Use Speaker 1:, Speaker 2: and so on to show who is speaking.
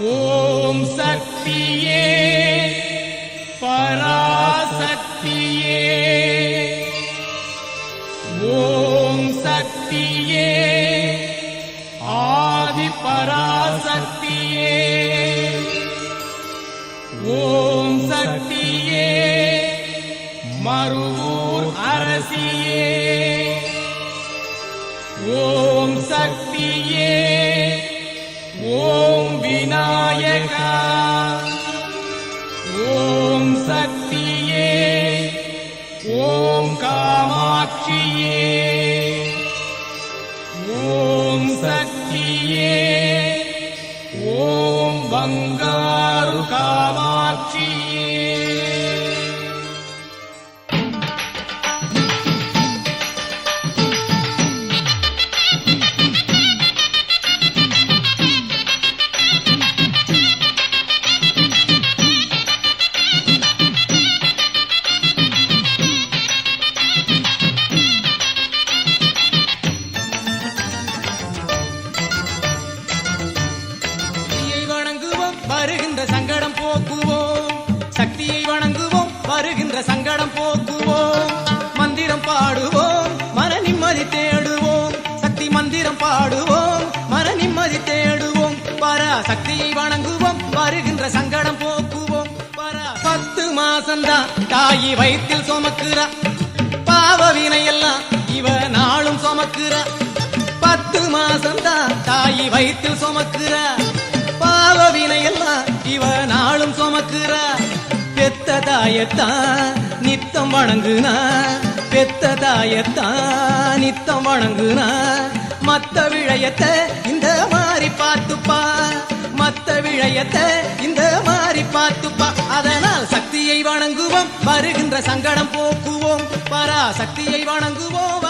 Speaker 1: ஓம் சக்தியே பராசக்தியே. ஓம் சக்தியே ஆதி பராசக்தியே. ஓம் சக்தியே மருவூர் அரசியே. ஓம் சக்தியே ஓம் विनायका। ॐ शक्ति ॐ कामाक्षिये। ॐ ॐ
Speaker 2: ॐ बङ्गारुका வருகின்ற சங்கடம் போக்குவோம். சக்தியை வணங்குவோம் வருகின்ற சங்கடம் போக்குவோம். மந்திரம் பாடுவோம் மன நிம்மதி தேடுவோம். சக்தி மந்திரம் பாடுவோம் மன நிம்மதி தேடுவோம். பரா சக்தியை வணங்குவோம் வருகின்ற சங்கடம் போக்குவோம். பரா பத்து மாசம்தான் தாயி வயிற்றில் சுமக்குறா. பாவ வினையெல்லாம் இவ நாளும் சுமக்குறா. பத்து மாசம்தான் தாயி வயிற்றில் சுமக்குற. பெத்ததாயத்தான் நித்தம் வணங்குனா. பெத்ததாயத்தான் நித்தம் வணங்குனா. மத்த விழயத்தை இந்த மாதிரி பார்த்துப்பா. மத்த விழயத்தை இந்த மாதிரி பார்த்துப்பா. அதனால் சக்தியை வணங்குவோம் வருகின்ற சங்கடம் போக்குவோம். பரா சக்தியை வணங்குவோம்